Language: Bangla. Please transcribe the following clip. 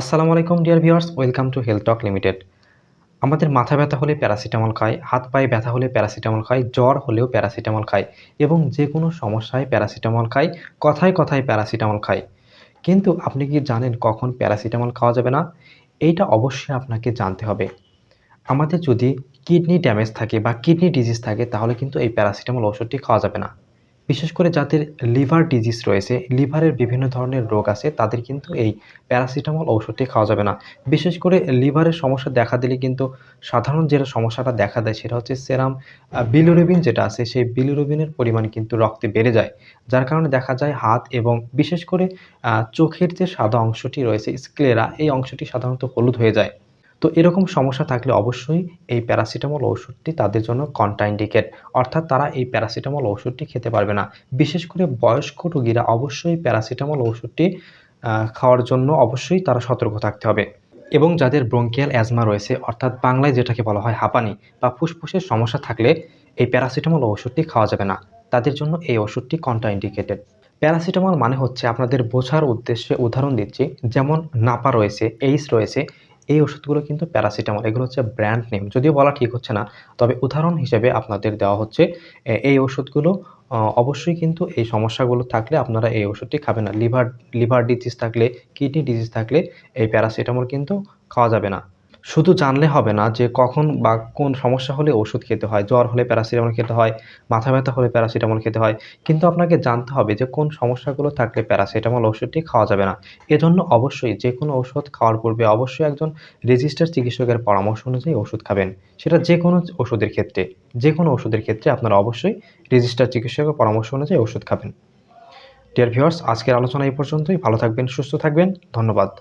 আসসালামু আলাইকুম, dear viewers, welcome to health talk limited. আমাদের মাথা ব্যথা হলে প্যারাসিটামল খাই হাত পায়ে ব্যথা হলে প্যারাসিটামল খাই জ্বর হলেও প্যারাসিটামল খাই এবং যে কোনো সমস্যায় প্যারাসিটামল খাই কথায় কথায় প্যারাসিটামল খাই কিন্তু আপনি কি জানেন কখন প্যারাসিটামল খাওয়া যাবে না? এইটা অবশ্যই আপনাকে জানতে হবে। আমাদের যদি কিডনি ড্যামেজ থাকে বা কিডনি ডিজিজ থাকে, তাহলে কিন্তু এই প্যারাসিটামল ওষুধটি খাওয়া যাবে না। বিশেষ করে যাদের লিভার ডিজিজ রয়েছে, লিভারের বিভিন্ন ধরনের রোগ আছে, তাদের কিন্তু এই প্যারাসিটামল ঔষধটি খাওয়া যাবে না। বিশেষ করে লিভারের সমস্যা দেখা দিলে কিন্তু সাধারণ যেটা সমস্যাটা দেখা দেয় সেটা হচ্ছে সেরাম বিলিরুবিন যেটা আছে, সেই বিলিরুবিনের পরিমাণ কিন্তু রক্তে বেড়ে যায়। যার কারণে দেখা যায় হাত এবং বিশেষ করে চোখের যে সাদা অংশটি রয়েছে, স্ক্লেরা, এই অংশটি সাধারণত হলুদ হয়ে যায়। তো এরকম সমস্যা থাকলে অবশ্যই এই প্যারাসিটামল ওষুধটি তাদের জন্য কন্ট্রাইন্ডিকেট অর্থাৎ তারা এই প্যারাসিটামল ওষুধটি খেতে পারবে না। বিশেষ করে বয়স্ক রোগীরা অবশ্যই প্যারাসিটামল ওষুধটি খাওয়ার জন্য অবশ্যই তারা সতর্ক থাকতে হবে। এবং যাদের ব্রঙ্কিয়াল অ্যাজমা রয়েছে, অর্থাৎ বাংলায় যেটাকে বলা হয় হাঁপানি বা ফুসফুসের সমস্যা থাকলে এই প্যারাসিটামল ওষুধটি খাওয়া যাবে না। তাদের জন্য এই ওষুধটি কন্ট্রাইন্ডিকেটেড প্যারাসিটামল মানে হচ্ছে আপনাদের বোঝার উদ্দেশ্যে উদাহরণ দিচ্ছি, যেমন নাপা রয়েছে এইস রয়েছে এই ওষুধগুলো কিন্তু প্যারাসিটামল, এগুলো হচ্ছে ব্র্যান্ড নেম যদিও বলা ঠিক হচ্ছে না, তবে উদাহরণ হিসেবে আপনাদের দেওয়া হচ্ছে এই ওষুধগুলো অবশ্যই কিন্তু এই সমস্যাগুলো থাকলে আপনারা এই ওষুধটি খাবেন না। লিভার লিভার ডিজিজ থাকলে কিডনি ডিজিজ থাকলে এই প্যারাসিটামল কিন্তু খাওয়া যাবে না। শুধু জানলে হবে না যে কখন বা কোন সমস্যা হলে ওষুধ খেতে হয়, জ্বর হলে প্যারাসিটামল খেতে হয়, মাথা ব্যথা হলে প্যারাসিটামল খেতে হয়। কিন্তু আপনাকে জানতে হবে যে কোন সমস্যাগুলো থাকলে প্যারাসিটামল ওষুধটি খাওয়া যাবে না। এজন্য অবশ্যই যে কোনো ওষুধ খাওয়ার পূর্বে অবশ্যই একজন রেজিস্টার চিকিৎসকের পরামর্শ অনুযায়ী ওষুধ খাবেন। সেটা যে কোনো ওষুধের ক্ষেত্রে, যে কোনো ওষুধের ক্ষেত্রে আপনারা অবশ্যই রেজিস্টার চিকিৎসকের পরামর্শ অনুযায়ী ওষুধ খাবেন। ডিয়ার ভিউয়ার্স আজকের আলোচনা এই পর্যন্তই। ভালো থাকবেন, সুস্থ থাকবেন। ধন্যবাদ।